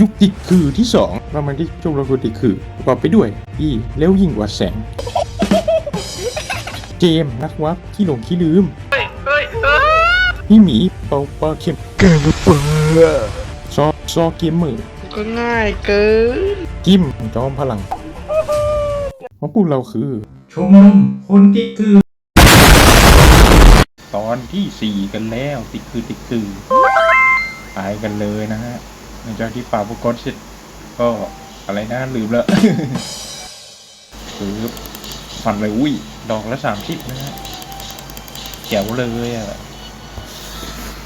ยุคติดคือที่สองเรามาที่ช่วงเราคือติดคือประกอบไปด้วยอีเร็วยิ่งกว่าแสง เจมส์นักวับขี้หลงขี้ลืมเฮ้ยเฮ้ยเฮ้ยพี่หมีเปาปลาเข็มแกงเปิดซอซอเกมเมอร์ก็ง่ายเกินกิมจอมพลังเพราะพวกเราคือชมรมคนติดคือ ตอนที่สี่กันแล้ว ติดคือติดคือไปกันเลยนะฮะ หลังจากที่ป่าบกอนเสร็จก็อะไรนะลืมแล้วคือฟันเลยอุ้ย ดอกละสามสิบนะฮะแจ๋วเลยอะ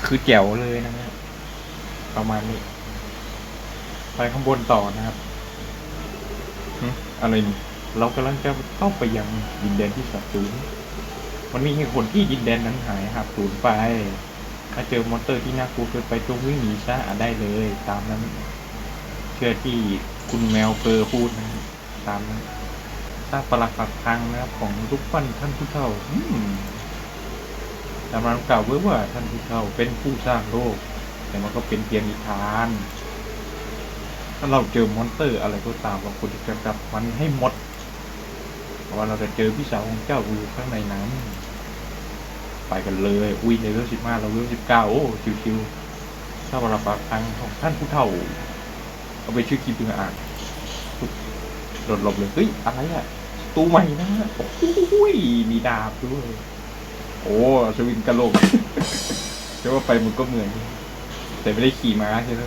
คือแจ๋วเลยนะฮะประมาณนี้ ไปข้างบนต่อนะครับอะไรนี่เรากำลังจะเข้าไปยังดินแดนที่สับสูญมันมีเหตุผลที่ดินแดนนั้นหายหับสูญไป ถ้าเจอมอนสเตอร์ที่น่ากลัวเกินไปจงวิ่งหนีซะได้เลย ตามนั้น เชื่อที่คุณแมวเปอร์พูดนะตามนั้นสร้างประหลักหักพังนะครับของรูปปั้นท่านผู้เฒ่าอืมตามนั้นกล่าวไว้ว่าท่านผู้เฒ่าเป็นผู้สร้างโลก แต่มันก็เป็นเพียงนิทานถ้าเราเจอมอนสเตอร์อะไรก็ตามเราควรจะจับมันให้หมดเพราะว่าเราจะเจอพี่สาวของเจ้าอยู่ข้างในนั้น ไปกันเลยอุ้ยเลเวลสิบห้าเราเลเวลสิบเก้าโอ้ชิวๆถ้าเราปากทางของท่านผู้เฒ่า เอาไปชื่อคลิปเพื่ออ่านปุ๊บโดหลบเลยเฮ้ยอะไรอะตู้ใหม่นะโอ้ยมีดาบด้วยโอ้สวิงกะโหลกเชื่อว่าไปมันก็เหมือนแต่ไม่ได้ขี่ม้าใช่ไหม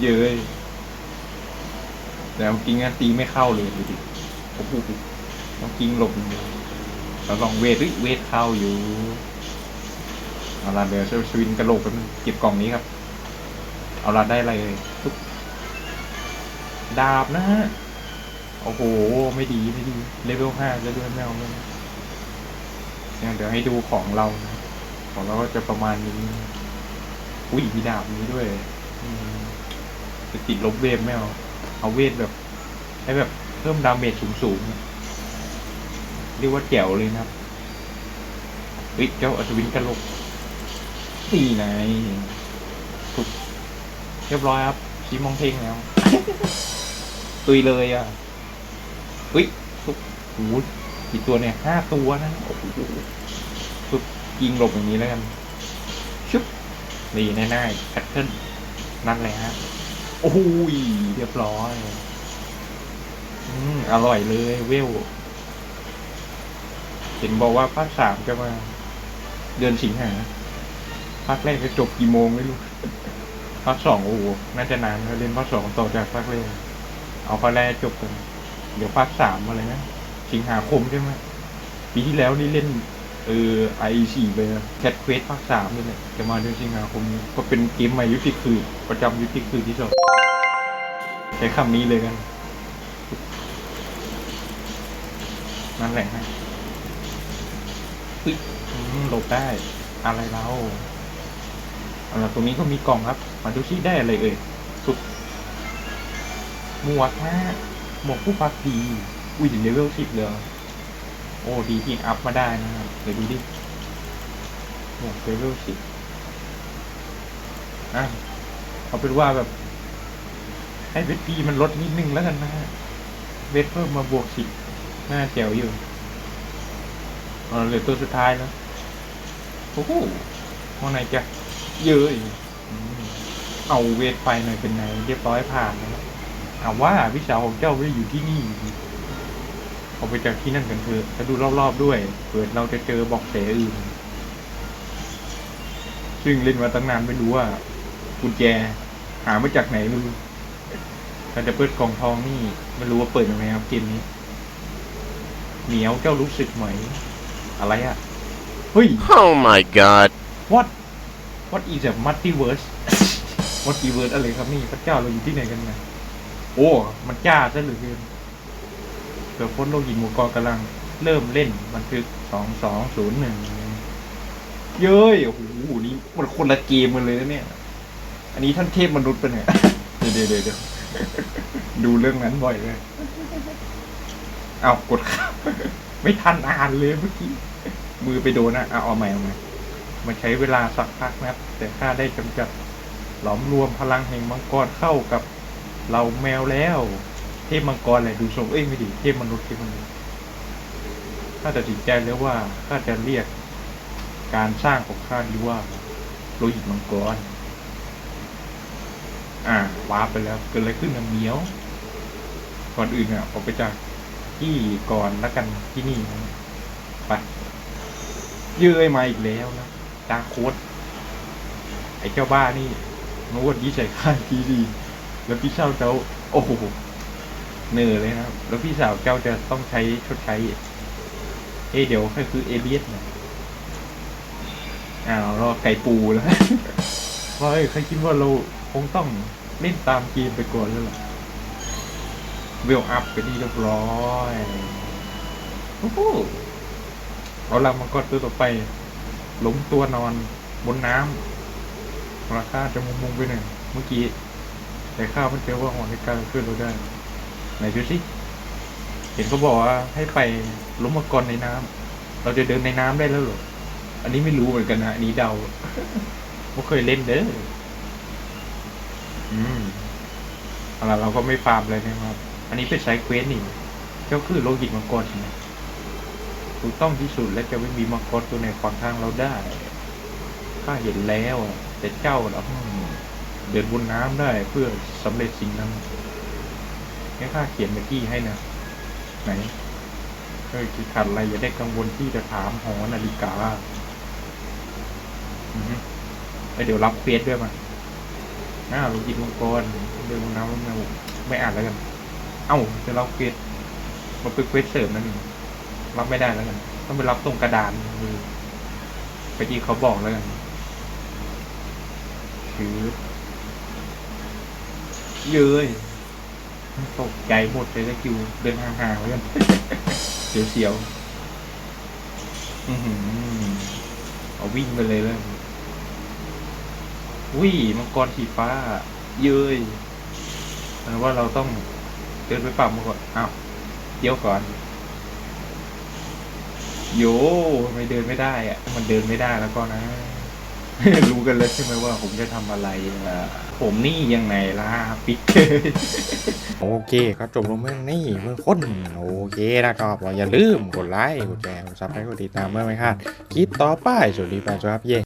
เย้ยแต่กิ้งอะตีไม่เข้าเลยดูดิโอ้โหกิ้งหลบ อย่าลองเวทเฮ้ยเวทเข้าอยู่เอาละเดี๋ยวสวินกระโหลกกันเก็บกล่องนี้ครับ เอาละได้อะไรเลยตุ๊บดาบนะฮะโอ้โห ไม่ดีไม่ดีเลเวลห้าจะด้วยไม่เอาเลยเนี่ยเดี๋ยวให้ดูของเรานะของเราก็จะประมาณนี้ อุ้ยมีดาบนี้ด้วยจะติดลบเวทไม่เอาเอาเวทแบบ ให้แบบเพิ่มดาเมจสูงๆ เรียกว่าแจ๋วเลยนะครับเฮ้ยเจ้าอัศวินกระโหลกตีไหนถูกเรียบร้อยครับชี้มองเพลงแล้ว ตุยเลยอะเฮ้ยทุกโอ้โหกี่ตัวเนี่ยห้าตัวนะโอ้โหทุกยิงหลบอย่างนี้แล้วกันชุบนี่แน่ๆแพทเทิร์นนั่นแหละฮะโอ้ยเรียบร้อย อืมอร่อยเลยเวล ห็นบอกว่าภาคสามจะมา เดือนสิงหาภาคแรกจะจบกี่โมงไม่รู้ภาคสองโอ้โหน่าจะนานเราเล่นภาคสองต่อจากภาคแรกเอาภาคแรกจบกันเดี๋ยวภาคสามอะไรนะสิงหาคมใช่ไหมปีที่แล้วนี่เล่น เออไอสี่ไปแคทเควสภาคสามนี่แหละจะมาเดือนสิงหาคมนี้ก็เป็นเกมใหม่ยุติคือ ประจำยุติคือที่สองใช้คำนี้เลยกันนั่นแหละฮะ ฮ้ยอืมหลบได้ อะไรเราเอาล่ะตรงนี้ก็มีกล่องครับ มาดูซิได้อะไรเอ่ยสุดหมวกฮะหมวกผู้พักดีอุ้ยถึงเลเวลสิบเลยโอ้ดีที่อัพมาได้นะครับเดี๋ยวดูดิหมวกเลเวลสิบอะเอาเป็นว่าแบบ ให้เวทพีมันลดนิดนึงแล้วกันนะฮะเวทเพิ่มมาบวกสิบน่าแจ๋วอยู่ เอาเหลือตัวสุดท้ายแล้วโอ้โหว่าไหนจะเยอะอีกเอาเวทไฟหน่อยเป็นไงเรียบร้อยผ่านแล้วเอาว่าวิชาของเจ้าไม่ได้อยู่ที่นี่เอาไปจากที่นั่นกันเถอะแล้วดูรอบๆด้วย เปิดเราจะเจอบอกเสอื่น ซึ่งเล่นมาตั้งนานไม่รู้ว่ากุญแจหามาจากไหนไม่รู้ถ้าจะเปิดกล่องทองนี่ไม่รู้ว่าเปิดยังไงครับเกมนี้ เหมียวเจ้ารู้สึกไหม อะไรอะเฮ้ย Oh my god. what what is a multiverse multiverse อะไรครับนี่พระเจ้าเราอยู่ที่ไหนกันนะโอ้ มันจ้าซะเหลือเกินเกิดพ้นโลกินหมูกรกำลังเริ่มเล่นบันทึกสองสองศูนย์หนึ่งเย้ยโอ้โหนี่มันคนละเกมกันเลยนะเนี่ย อันนี้ท่านเทพมนุษย์ปะเนี่ยเดี๋ยวเดี๋ยวเดี๋ยวดูเรื่องนั้นบ่อยเลย เอากดข้าม ไม่ทันอ่านเลยเมื่อกี้ มือไปโดนนะเอาเอาใหม่เอาใหม่มันใช้เวลาสักพักนะครับ แต่ค่าได้จำกัดหลอมรวมพลังแห่งมังกรเข้ากับเราแมวแล้ว เทพมังกรอะไรดูทรงเอ้ยไม่ดีเทพมนุษย์เทพมนุษย์ข้าตัดสินใจแล้วว่าข้าจะเรียกการสร้างของข้านี้ว่าโลหิตมังกร อ่าว้าไปแล้วเกิดอะไรขึ้นนะเมียว ก่อนอื่นอะออกไปจาก ที่ก่อนแล้วกันที่นี่นะไปเยื่อยมาอีกแล้วนะดาร์คโคดไอ้เจ้าบ้านี่นวดดีใส่ข้างทีดี แล้วพี่เช่าเจ้า โอ้โหเหนื่อยเลยนะครับแล้วพี่สาวเจ้าจะต้องใช้ชดใช้ เอเดี๋ยวใครคือเอเลียสนะอ้าวรอไก่ปูแล้วว่าเอ้ยใครคิดว่าเราคงต้องเล่นตามเกมไปก่อนแล้วล่ะ เวลอัพไปที่เรียบร้อยโอ้โหเอาลำมังกรตัวต่อไปล้มตัวนอนบนน้ำราคาจะมุงมุงไปหนึ่งเมื่อกี้แต่ข้าวมันเจอว่าหอในการขึ้นเราได้ ไหนดูสิเห็นเขาบอกว่าให้ไปล้มมังกรในน้ำเราจะเดินในน้ำได้แล้วหรอ อันนี้ไม่รู้เหมือนกันนะอันนี้เดาไม่เคยเล่นเด้อ อืมอาล่ะเราก็ไม่ฟาร์มเลยนะครับ อันนี้เป็นไซเควสนี่ก็คือโลหิตมังกรใช่ไหมถูกต้องที่สุดและจะไม่มีมังกรตัวไหนขวางทางเราได้ ข้าเห็นแล้วแต่เจ้าล่ะอืมเดินบนน้ำได้เพื่อสำเร็จสิ่งนั้นงั้นข้าเขียนเมื่อกี้ให้นะ ไหนเอ้ยคิดขัดอะไรอย่าได้กังวลที่จะถามหอนาฬิกาอือฮึเดี๋ยวรับเควสด้วยมาอ้าวลงกินมังกรเดินบนน้ำไม่เอาไม่อ่านแล้วกัน เอ้าจะรับเควสมันเป็นเควสเสริมนั่นเองรับไม่ได้แล้วกันต้องไปรับตรงกระดานมือไปที่เขาบอกแล้วกันคือเย้ยตกใจหมดเลยแล้วคิวเดินห่างๆแล้วกันเสียวๆอือหือเอาวิ่งไปเลยเลยวิ่มังกรสีฟ้า เย้ยแปลว่าเราต้อง เดินไปปรับมาก่อนอ้าวเดี๋ยวก่อน โยไม่เดินไม่ได้อะมันเดินไม่ได้แล้วก็นะ รู้กันแล้วใช่ไหมว่าผมจะทำอะไรล่ะผมนี่ยังไงล่ะปิดโอเคครับจบลงเมื่อนี้เมื่อคนโอเคนะครับอย่าลืมกดไลค์กดแชร์กดซับให้กดติดตามเมื่อไม่พลาดคลิปต่อไปสวัสดีแฟนครับเย่